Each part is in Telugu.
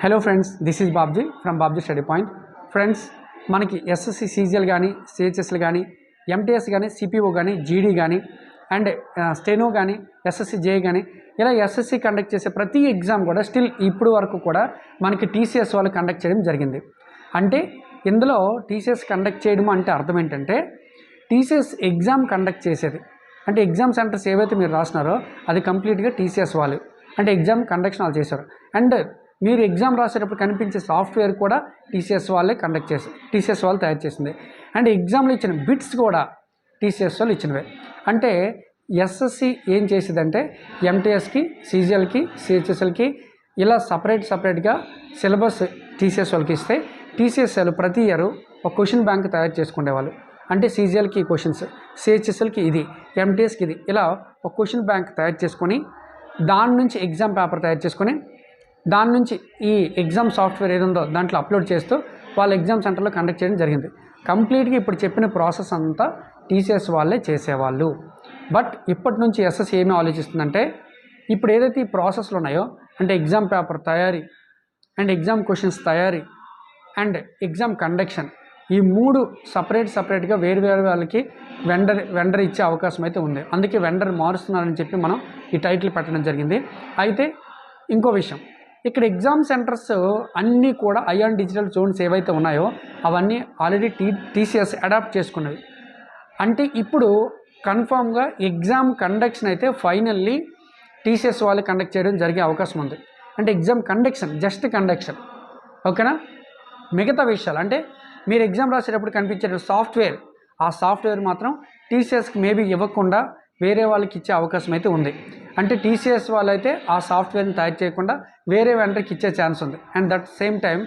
Hello friends this is Babji from Babji study point friends మనకి ఎస్ఎస్సి సీజీఎల్ కానీ సిహెచ్ఎస్లు కానీ ఎంటీఎస్ కానీ సిపిఓ కానీ జీడీ కానీ అండ్ స్టెనో కానీ ఎస్ఎస్సి జే కానీ ఇలా ఎస్ఎస్సి కండక్ట్ చేసే ప్రతి ఎగ్జామ్ కూడా స్టిల్ ఇప్పుడు వరకు కూడా మనకి టీసీఎస్ వాళ్ళు కండక్ట్ చేయడం జరిగింది. అంటే ఇందులో టీసీఎస్ కండక్ట్ చేయడం అంటే అర్థం ఏంటంటే టీసీఎస్ ఎగ్జామ్ కండక్ట్ చేసేది అంటే ఎగ్జామ్ సెంటర్స్ ఏవైతే మీరు రాసినారో అది కంప్లీట్గా టీసీఎస్ వాళ్ళు అంటే ఎగ్జామ్ కండక్షన్ వాళ్ళు చేశారు. అండ్ మీరు ఎగ్జామ్ రాసేటప్పుడు కనిపించే సాఫ్ట్వేర్ కూడా టీసీఎస్ వాళ్ళే కండక్ట్ చేసి టీసీఎస్ వాళ్ళు తయారు చేసింది. అండ్ ఎగ్జామ్లో ఇచ్చిన బిట్స్ కూడా టీసీఎస్ వాళ్ళు ఇచ్చినవే. అంటే ఎస్ఎస్సి ఏం చేసేదంటే ఎంటీఎస్కి సీజీఎల్కి సిహెచ్ఎస్ఎల్కి ఇలా సపరేట్ సపరేట్గా సిలబస్ టీసీఎస్ వాళ్ళకి ఇస్తే టీసీఎస్ వాళ్ళు ప్రతి ఇయర్ ఒక క్వశ్చన్ బ్యాంక్ తయారు చేసుకునేవాళ్ళు. అంటే సీజీఎల్కి క్వశ్చన్స్ సిహెచ్ఎస్ఎల్కి ఇది ఎంటీఎస్కి ఇది. ఇలా ఒక క్వశ్చన్ బ్యాంక్ తయారు చేసుకొని దాని నుంచి ఎగ్జామ్ పేపర్ తయారు చేసుకొని దాని నుంచి ఈ ఎగ్జామ్ సాఫ్ట్వేర్ ఏది ఉందో దాంట్లో అప్లోడ్ చేస్తూ వాళ్ళ ఎగ్జామ్ సెంటర్లో కండక్ట్ చేయడం జరిగింది. కంప్లీట్గా ఇప్పుడు చెప్పిన ప్రాసెస్ అంతా టీసీఎస్ వాళ్ళే చేసేవాళ్ళు. బట్ ఇప్పటి నుంచి ఎస్ఎస్ ఏమి ఆలోచిస్తుందంటే ఇప్పుడు ఏదైతే ఈ ప్రాసెస్లు ఉన్నాయో అంటే ఎగ్జామ్ పేపర్ తయారీ అండ్ ఎగ్జామ్ క్వశ్చన్స్ తయారీ అండ్ ఎగ్జామ్ కండక్షన్ ఈ మూడు సపరేట్ సపరేట్గా వేరు వేరు వాళ్ళకి వెండర్ వెండర్ ఇచ్చే అవకాశం అయితే ఉంది. అందుకే వెండర్ మారుస్తున్నారని చెప్పి మనం ఈ టైటిల్ పెట్టడం జరిగింది. అయితే ఇంకో విషయం ఇక్కడ ఎగ్జామ్ సెంటర్స్ అన్నీ కూడా ఐఆన్ డిజిటల్ జోన్స్ ఏవైతే ఉన్నాయో అవన్నీ ఆల్రెడీ టీ టీసీఎస్ అడాప్ట్ చేసుకున్నవి. అంటే ఇప్పుడు కన్ఫామ్గా ఎగ్జామ్ కండక్షన్ అయితే ఫైనల్లీ టీసీఎస్ వాళ్ళు కండక్ట్ చేయడం జరిగే అవకాశం ఉంది. అంటే ఎగ్జామ్ కండక్షన్ జస్ట్ కండక్షన్. ఓకేనా? మిగతా విషయాలు అంటే మీరు ఎగ్జామ్ రాసేటప్పుడు కనిపించే సాఫ్ట్వేర్. ఆ సాఫ్ట్వేర్ మాత్రం టీసీఎస్కి మేబీ ఇవ్వకుండా వేరే వాళ్ళకి ఇచ్చే అవకాశం అయితే ఉంది. అంటే టీసీఎస్ వాళ్ళైతే ఆ సాఫ్ట్వేర్ని తయారు చేయకుండా వేరే వెంటర్కి ఇచ్చే ఛాన్స్ ఉంది. And that same time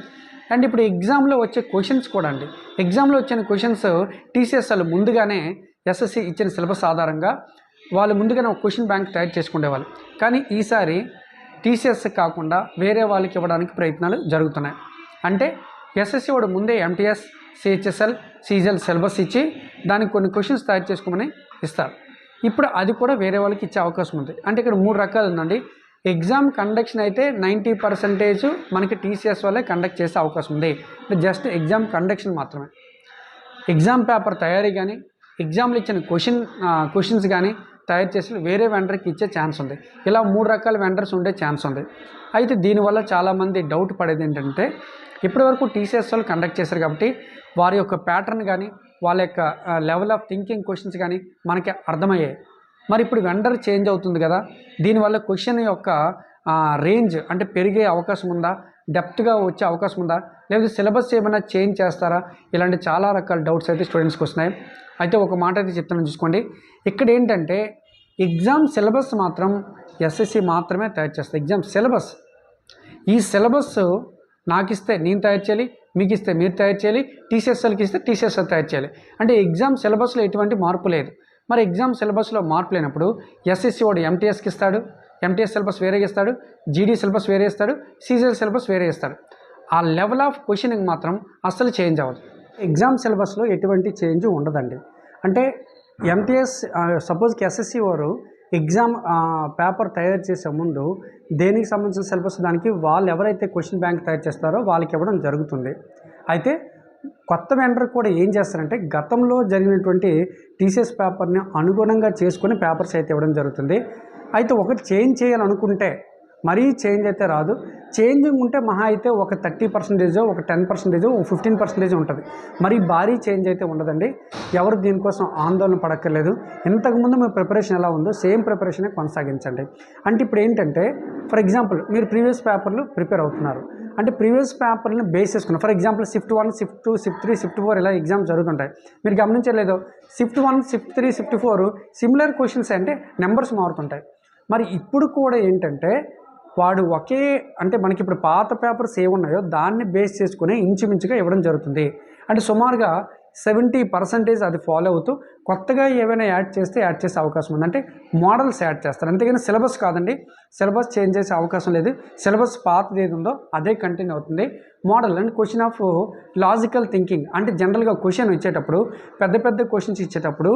and ఇప్పుడు ఎగ్జామ్లో వచ్చే క్వశ్చన్స్ కూడా అండి. ఎగ్జామ్లో వచ్చిన క్వశ్చన్స్ టీసీఎస్ వాళ్ళు ముందుగానే ఎస్ఎస్సి ఇచ్చిన సిలబస్ ఆధారంగా వాళ్ళు ముందుగానే ఒక క్వశ్చన్ బ్యాంక్ తయారు చేసుకునేవాళ్ళు కానీ ఈసారి టీసీఎస్ కాకుండా వేరే వాళ్ళకి ఇవ్వడానికి ప్రయత్నాలు జరుగుతున్నాయి. అంటే ఎస్ఎస్సి వాడు ముందే ఎంటీఎస్ సిహెచ్ఎస్ఎల్ సీజల్ సిలబస్ ఇచ్చి దానికి కొన్ని క్వశ్చన్స్ తయారు చేసుకోమని ఇస్తారు. ఇప్పుడు అది కూడా వేరే వాళ్ళకి ఇచ్చే అవకాశం ఉంది. అంటే ఇక్కడ మూడు రకాలు ఉందండి. ఎగ్జామ్ కండక్షన్ అయితే నైంటీ పర్సెంటేజ్ మనకి టీసీఎస్ వల్లే కండక్ట్ చేసే అవకాశం ఉంది. జస్ట్ ఎగ్జామ్ కండక్షన్ మాత్రమే. ఎగ్జామ్ పేపర్ తయారీ కానీ ఎగ్జామ్లు ఇచ్చిన క్వశ్చన్ క్వశ్చన్స్ కానీ తయారు చేసి వేరే వెండర్కి ఇచ్చే ఛాన్స్ ఉంది. ఇలా మూడు రకాల వెండర్స్ ఉండే ఛాన్స్ ఉంది. అయితే దీనివల్ల చాలామంది డౌట్ పడేది ఏంటంటే ఇప్పటివరకు టీసీఎస్ వాళ్ళు కండక్ట్ చేశారు కాబట్టి వారి యొక్క ప్యాటర్న్ కానీ వాళ్ళ యొక్క లెవెల్ ఆఫ్ థింకింగ్ క్వశ్చన్స్ కానీ మనకి అర్థమయ్యాయి. మరి ఇప్పుడు వెండర్ చేంజ్ అవుతుంది కదా దీనివల్ల క్వశ్చన్ యొక్క రేంజ్ అంటే పెరిగే అవకాశం ఉందా డెప్త్గా వచ్చే అవకాశం ఉందా లేదా సిలబస్ ఏమైనా చేంజ్ చేస్తారా ఇలాంటి చాలా రకాల డౌట్స్ అయితే స్టూడెంట్స్కి వస్తున్నాయి. అయితే ఒక మాట అయితే చెప్తాను చూసుకోండి. ఇక్కడ ఏంటంటే ఎగ్జామ్ సిలబస్ మాత్రం ఎస్ఎస్సి మాత్రమే తయారు చేస్తారు ఎగ్జామ్ సిలబస్ ఈ సిలబస్ నాకు ఇస్తే నేను తయారు చేయాలి మీకు ఇస్తే మీరు తయారు చేయాలి టీసీఎస్ఎల్కి ఇస్తే టీసీఎస్ఎల్ తయారు చేయాలి. అంటే ఎగ్జామ్ సిలబస్లో ఎటువంటి మార్పు లేదు. మరి ఎగ్జామ్ సిలబస్లో మార్పు లేనప్పుడు ఎస్ఎస్సి వాడు ఎంటీఎస్కి ఇస్తాడు ఎంటీఎస్ సిలబస్ వేరే ఇస్తాడు జీడీ సిలబస్ వేరే ఇస్తాడు సీజీఎల్ సిలబస్ వేరే ఇస్తాడు ఆ లెవెల్ ఆఫ్ క్వశ్చనింగ్ మాత్రం అస్సలు చేంజ్ అవ్వదు. ఎగ్జామ్ సిలబస్లో ఎటువంటి చేంజ్ ఉండదండి. అంటే ఎంటీఎస్ సపోజ్కి ఎస్ఎస్సి వారు ఎగ్జామ్ పేపర్ తయారు చేసే ముందు దేనికి సంబంధించిన సిలబస్ దానికి వాళ్ళు ఎవరైతే క్వశ్చన్ బ్యాంక్ తయారు చేస్తారో వాళ్ళకి ఇవ్వడం జరుగుతుంది. అయితే కొత్త వెండర్ కూడా ఏం చేస్తారంటే గతంలో జరిగినటువంటి టీసీఎస్ పేపర్ని అనుగుణంగా చేసుకొని పేపర్స్ అయితే ఇవ్వడం జరుగుతుంది. అయితే ఒకటి చేంజ్ చేయాలనుకుంటే మరీ చేంజ్ అయితే రాదు. చేంజింగ్ ఉంటే మహా అయితే ఒక థర్టీ పర్సెంటేజ్ ఒక టెన్ పర్సెంటేజ్ ఒక ఫిఫ్టీన్ పర్సెంటేజ్ ఉంటుంది. మరి భారీ చేంజ్ అయితే ఉండదండి. ఎవరు దీనికోసం ఆందోళన పడక్కర్లేదు. ఇంతకుముందు మీ ప్రిపరేషన్ ఎలా ఉందో సేమ్ ప్రిపరేషనే కొనసాగించండి. అంటే ఇప్పుడు ఏంటంటే ఫర్ ఎగ్జాంపుల్ మీరు ప్రీవియస్ పేపర్లు ప్రిపేర్ అవుతున్నారు. అంటే ప్రీవియస్ పేపర్ని బేస్ చేసుకున్నారు for example shift one shift two shift three shift four ఇలా ఎగ్జామ్స్ జరుగుతుంటాయి. మీరు గమనించలేదు shift one shift three shift four similar questions అంటే నెంబర్స్ మారుతుంటాయి. మరి ఇప్పుడు కూడా ఏంటంటే వాడు ఒకే అంటే మనకి ఇప్పుడు పాత పేపర్స్ ఏమున్నాయో దాన్ని బేస్ చేసుకుని ఇంచుమించుగా ఇవ్వడం జరుగుతుంది. అంటే సుమారుగా సెవెంటీ పర్సెంటేజ్ అది ఫాలో అవుతూ కొత్తగా ఏవైనా యాడ్ చేస్తే యాడ్ చేసే అవకాశం ఉంది. అంటే మోడల్స్ యాడ్ చేస్తారు. అంతేగాని సిలబస్ కాదండి. సిలబస్ చేంజ్ చేసే అవకాశం లేదు. సిలబస్ పాతది ఏది ఉందో అదే కంటిన్యూ అవుతుంది. Model and question of logical thinking అంటే జనరల్గా క్వశ్చన్ ఇచ్చేటప్పుడు పెద్ద పెద్ద క్వశ్చన్స్ ఇచ్చేటప్పుడు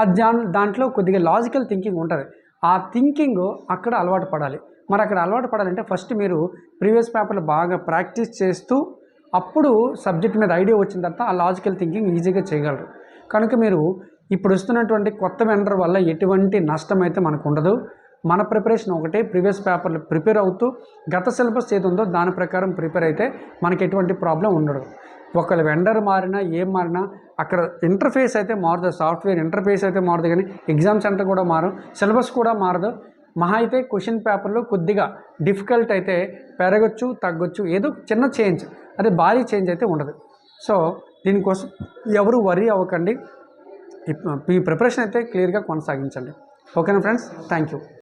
అది దాంట్లో కొద్దిగా లాజికల్ థింకింగ్ ఉంటుంది. ఆ థింకింగ్ అక్కడ అలవాటు పడాలి. మరి అక్కడ అలవాటు పడాలంటే ఫస్ట్ మీరు ప్రీవియస్ పేపర్లు బాగా ప్రాక్టీస్ చేస్తూ అప్పుడు సబ్జెక్ట్ మీద ఐడియా వచ్చిన తర్వాత ఆ లాజికల్ థింకింగ్ ఈజీగా చేయగలరు. కనుక మీరు ఇప్పుడు వస్తున్నటువంటి కొత్త వెండర్ వల్ల ఎటువంటి నష్టం అయితే మనకు ఉండదు. మన ప్రిపరేషన్ ఒకటే ప్రీవియస్ పేపర్లు ప్రిపేర్ అవుతూ గత సిలబస్ ఏది ఉందో దాని ప్రకారం ప్రిపేర్ అయితే మనకి ఎటువంటి ప్రాబ్లం ఉండదు. ఒకవేళ వెండర్ మారినా ఏం మారినా అక్కడ ఇంటర్ఫేస్ అయితే మారదు సాఫ్ట్వేర్ ఇంటర్ఫేస్ అయితే మారదు కానీ ఎగ్జామ్ సెంటర్ కూడా మారు సిలబస్ కూడా మారదు. మహా అయితే క్వశ్చన్ పేపర్లో కొద్దిగా డిఫికల్ట్ అయితే పెరగచ్చు తగ్గొచ్చు ఏదో చిన్న చేంజ్ అదే భారీ చేంజ్ అయితే ఉండదు. సో దీనికోసం ఎవరు వరీ అవ్వకండి. ఈ మీ ప్రిపరేషన్ అయితే క్లియర్గా కొనసాగించండి. ఓకేనా ఫ్రెండ్స్? Thank you.